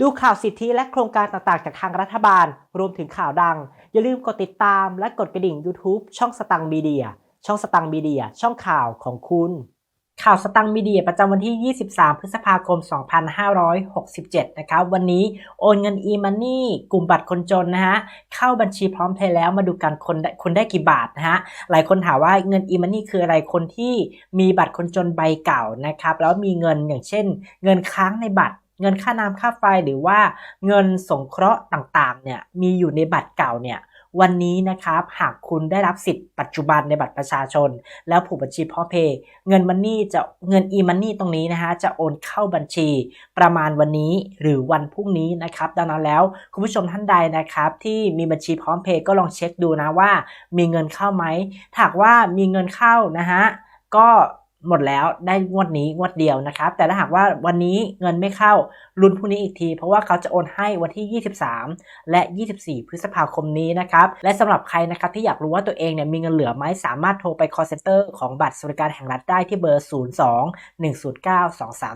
ดูข่าวสิทธิและโครงการต่างๆ จากทางรัฐบาล รวมถึงข่าวดัง อย่าลืมกดติดตามและกดกระดิ่ง YouTube ช่องสตังมีเดีย ช่องสตังมีเดีย ช่องข่าวของคุณ ข่าวสตังมีเดียประจำวันที่ 23 พฤษภาคม 2567 นะครับ วันนี้โอนเงิน e-money กลุ่มบัตรคนจนนะฮะ เข้าบัญชีพร้อมเพย์แล้วมาดูกันคนได้คนได้กี่บาทนะฮะ หลายคนถามว่าเงิน e-money คืออะไร คนที่มีบัตรคนจนใบเก่านะครับ แล้วมีเงินอย่างเช่น เงินค้างในบัตร เงินค่าน้ำค่าไฟหรือว่าเงินสงเคราะห์ต่างๆเนี่ยมีอยู่ในบัตรเก่าเนี่ยวันนี้นะครับหากคุณได้รับสิทธิ์ปัจจุบันในบัตรประชาชน แล้วผูกบัญชีพ่อเพย์เงินมันนี่จะเงิน e มันนี่ตรงนี้นะฮะจะโอนเข้าบัญชีประมาณวันนี้หรือวันพรุ่งนี้นะครับ ดังนั้นแล้วคุณผู้ชมท่านใดนะครับ ที่มีบัญชีพร้อมเพย์ก็ลองเช็คดูนะว่า มีเงินเข้าไหมถ้าหากว่ามีเงินเข้านะฮะก็ หมดแล้วได้งวดนี้งวดเดียวนะครับ แต่ถ้าหากว่าวันนี้เงินไม่เข้าลุ้นพรุ่งนี้อีกที เพราะว่าเขาจะโอนให้วันที่ 23 และ 24 พฤษภาคมนี้นะครับและสำหรับใครนะครับที่อยากรู้ว่าตัวเองเนี่ยมีเงินเหลือไหมสามารถโทรไป call center ของบัตรสวัสดิการแห่งรัฐได้ที่เบอร์ 02 109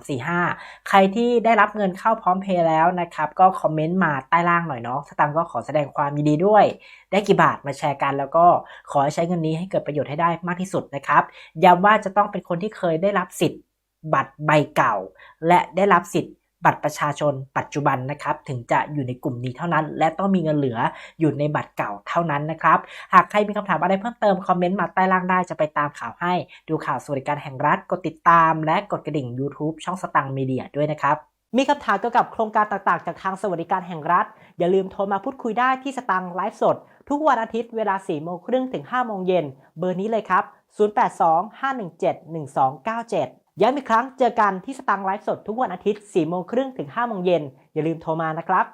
2345 ใครที่ได้รับเงินเข้าพร้อมเพย์แล้วนะครับก็คอมเมนต์มาใต้ล่างหน่อยเนาะสตังก็ขอแสดงความยินดีด้วย ได้กี่บาทมาแชร์กัน แล้วก็ขอให้ใช้เงินนี้ให้เกิดประโยชน์ให้ได้มากที่สุดนะครับย้ำว่าจะต้องเป็นคนที่เคยได้รับสิทธิ์บัตรใบเก่า และได้รับสิทธิ์บัตรประชาชนปัจจุบันนะครับ ถึงจะอยู่ในกลุ่มนี้เท่านั้น และต้องมีเงินเหลืออยู่ในบัตรเก่าเท่านั้นนะครับ หากใครมีคำถามอะไรเพิ่มเติม คอมเมนต์มาใต้ล่างได้จะไปตามข่าวให้ ดูข่าวสวัสดิการแห่งรัฐกดติดตาม และกดกระดิ่ง YouTube ช่องสตังมีเดียด้วยนะครับ มีคำถามเกี่ยวกับโครงการต่างๆ จากทางสวัสดิการแห่งรัฐ อย่าลืมโทรมาพูดคุยได้ที่สตังไลฟ์สด ทุกวันอาทิตย์เวลา 4 โมงครึ่งถึง 5 โมงเย็น เบอร์นี้เลยครับ 0825171297 ย้ำอีกครั้งเจอกันที่สตังไลฟ์สดทุกวันอาทิตย์ 4 โมงครึ่งถึง 5 โมงเย็น อย่าลืมโทรมานะครับ